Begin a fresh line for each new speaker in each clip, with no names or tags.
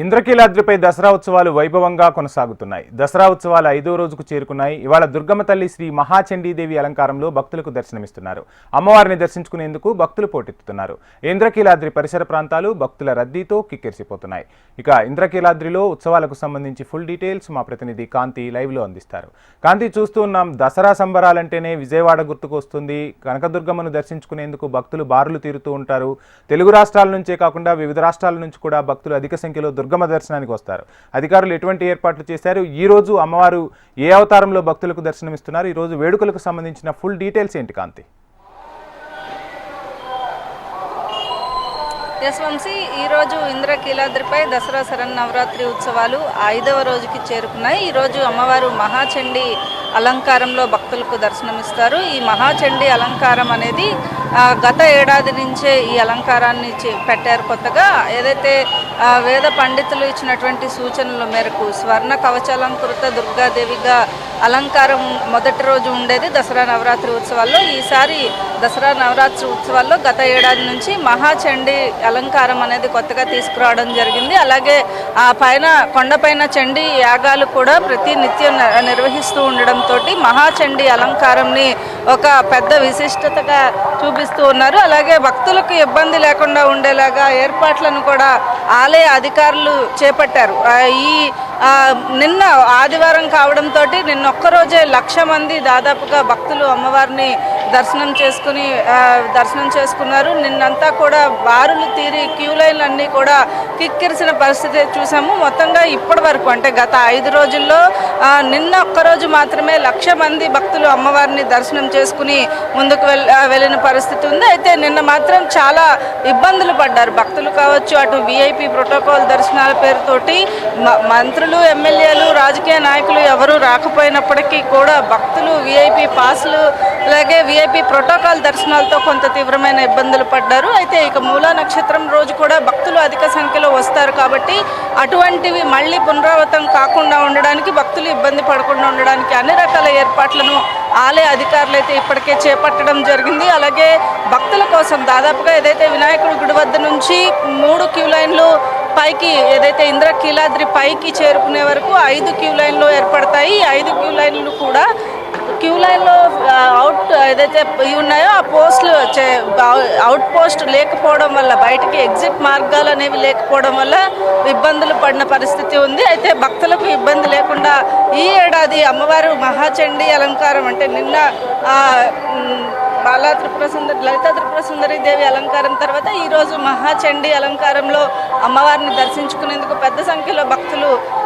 ఇంద్రకీలాద్రిపై దసరా ఉత్సవాలు వైభవంగా కొనసాగుతున్నాయి. దసరా ఉత్సవాలు ఐదో రోజుకు చేరుకున్నాయి. ఇవాళ దుర్గమ్మ తల్లి శ్రీ మహాచండీదేవి అలంకారంలో భక్తులకు దర్శనమిస్తున్నారు. అమ్మవారిని దర్శించుకునేందుకు భక్తులు పోటెత్తుతున్నారు. ఇంద్రకీలాద్రి పరిసర ప్రాంతాలు భక్తుల రద్దీతో కిక్కిరిసిపోతున్నాయి. ఇక ఇంద్రకీలాద్రిలో ఉత్సవాలకు సంబంధించి ఫుల్ డీటెయిల్స్ మా ప్రతినిధి కాంతి లైవ్లో అందిస్తారు. కాంతి చూస్తూ ఉన్నాం. దసరా సంబరాలంటేనే విజయవాడ గుర్తుకు వస్తుంది. కనకదుర్గమ్మను దర్శించుకునేందుకు భక్తులు బారులు తీరుతూ ఉంటారు. తెలుగు రాష్ట్రాల నుంచే కాకుండా వివిధ రాష్ట్రాల నుంచి కూడా భక్తులు అధిక సంఖ్యలో దుర్గమ్మ దర్శనానికి వస్తారు. అధికారులు ఎటువంటి ఏర్పాట్లు చేశారు? ఈ రోజు అమ్మవారు ఏ అవతారంలో భక్తులకు దర్శనమిస్తున్నారు? ఈ రోజు వేడుకలకు సంబంధించిన ఫుల్ డీటెయిల్స్ ఏంటి కాంతి?
ఎస్ వంశీ ఈరోజు ఇంద్రకీలాద్రిపై దసరా శరన్నవరాత్రి ఉత్సవాలు ఐదవ రోజుకి చేరుకున్నాయి. ఈరోజు అమ్మవారు మహాచండి అలంకారంలో భక్తులకు దర్శనమిస్తారు. ఈ మహాచండి అలంకారం అనేది గత ఏడాది నుంచే ఈ అలంకారాన్ని చే- పెట్టారు కొత్తగా. ఏదైతే వేద పండితులు ఇచ్చినటువంటి సూచనల మేరకు స్వర్ణ కవచాలంకృత దుర్గాదేవిగా అలంకారం మొదటి రోజు ఉండేది దసరా నవరాత్రి ఉత్సవాల్లో. ఈసారి దసరా నవరాత్రి ఉత్సవాల్లో గత ఏడాది నుంచి మహాచండి అలంకారం అనేది కొత్తగా తీసుకురావడం జరిగింది. అలాగే ఆ పైన కొండపైన చండీ యాగాలు కూడా ప్రతి నిత్యం నిర్వహిస్తూ ఉండడంతో మహాచండి అలంకారంని ఒక పెద్ద విశిష్టతగా చూపిస్తూ ఉన్నారు. అలాగే భక్తులకు ఇబ్బంది లేకుండా ఉండేలాగా ఏర్పాట్లను కూడా ఆలయ అధికారులు చేపట్టారు. ఈ నిన్న ఆదివారం కావడంతో నిన్న ఒక్కరోజే లక్ష మంది దాదాపుగా భక్తులు అమ్మవారిని దర్శనం చేసుకుని దర్శనం చేసుకున్నారు. నిన్నంతా కూడా బారులు తీరి క్యూ లైన్లు అన్నీ కూడా కిక్కిరిసిన పరిస్థితి చూసాము. మొత్తంగా ఇప్పటి వరకు అంటే గత ఐదు రోజుల్లో నిన్న ఒక్కరోజు మాత్రమే లక్ష మంది భక్తులు అమ్మవారిని దర్శనం చేసుకుని ముందుకు వెళ్ళిన పరిస్థితి ఉంది. అయితే నిన్న మాత్రం చాలా ఇబ్బందులు పడ్డారు. భక్తులు కావచ్చు అటు విఐపి ప్రోటోకాల్ దర్శనాల పేరుతోటి మ- మంత్రులు ఎమ్మెల్యేలు రాజకీయ నాయకులు ఎవరు రాకపోయినప్పటికీ కూడా భక్తులు విఐపి పాసులు అలాగే విఐపి ప్రోటోకాల్ దర్శనాలతో కొంత తీవ్రమైన ఇబ్బందులు పడ్డారు. అయితే ఇక మూలా నక్షత్రం రోజు కూడా భక్తులు అధిక సంఖ్యలో వస్తారు కాబట్టి అటువంటివి మళ్ళీ పునరావృతం కాకుండా ఉండడానికి భక్తులు ఇబ్బంది పడకుండా ఉండడానికి అన్ని రకాల ఏర్పాట్లను ఆలయ అధికారులు అయితే ఇప్పటికే చేపట్టడం జరిగింది. అలాగే భక్తుల కోసం దాదాపుగా ఏదైతే వినాయకుడి గుడి వద్ద నుంచి మూడు క్యూ లైన్లు పైకి ఏదైతే ఇంద్రకీలాద్రి పైకి చేరుకునే వరకు ఐదు క్యూ లైన్లు ఏర్పడతాయి. ఐదు క్యూ లైన్లు కూడా క్యూ లైన్లో అవుట్ ఏదైతే ఇవి ఉన్నాయో ఆ పోస్టులు అవుట్ పోస్ట్ లేకపోవడం వల్ల బయటికి ఎగ్జిట్ మార్గాలు అనేవి లేకపోవడం వల్ల ఇబ్బందులు పడిన పరిస్థితి ఉంది. అయితే భక్తులకు ఇబ్బంది లేకుండా ఈ ఏడాది అమ్మవారు మహాచండీ అలంకారం అంటే నిన్న బాలా త్రిపుర సుందరి లలిత త్రిపుర సుందరి దేవి అలంకారం తర్వాత ఈరోజు మహాచండీ అలంకారంలో అమ్మవారిని దర్శించుకునేందుకు పెద్ద సంఖ్యలో భక్తులు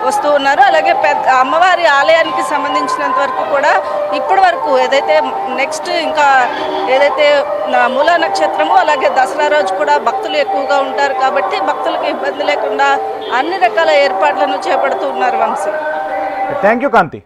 వస్తూ ఉన్నారు. అలాగే పెద్ద అమ్మవారి ఆలయానికి సంబంధించినంత వరకు కూడా ఇప్పటి వరకు ఏదైతే నెక్స్ట్ ఇంకా ఏదైతే మూల నక్షత్రము అలాగే దసరా రోజు కూడా భక్తులు ఎక్కువగా ఉంటారు కాబట్టి భక్తులకు ఇబ్బంది లేకుండా అన్ని రకాల ఏర్పాట్లను చేపడుతూ ఉన్నారు వంశీ.
Thank you Kanthi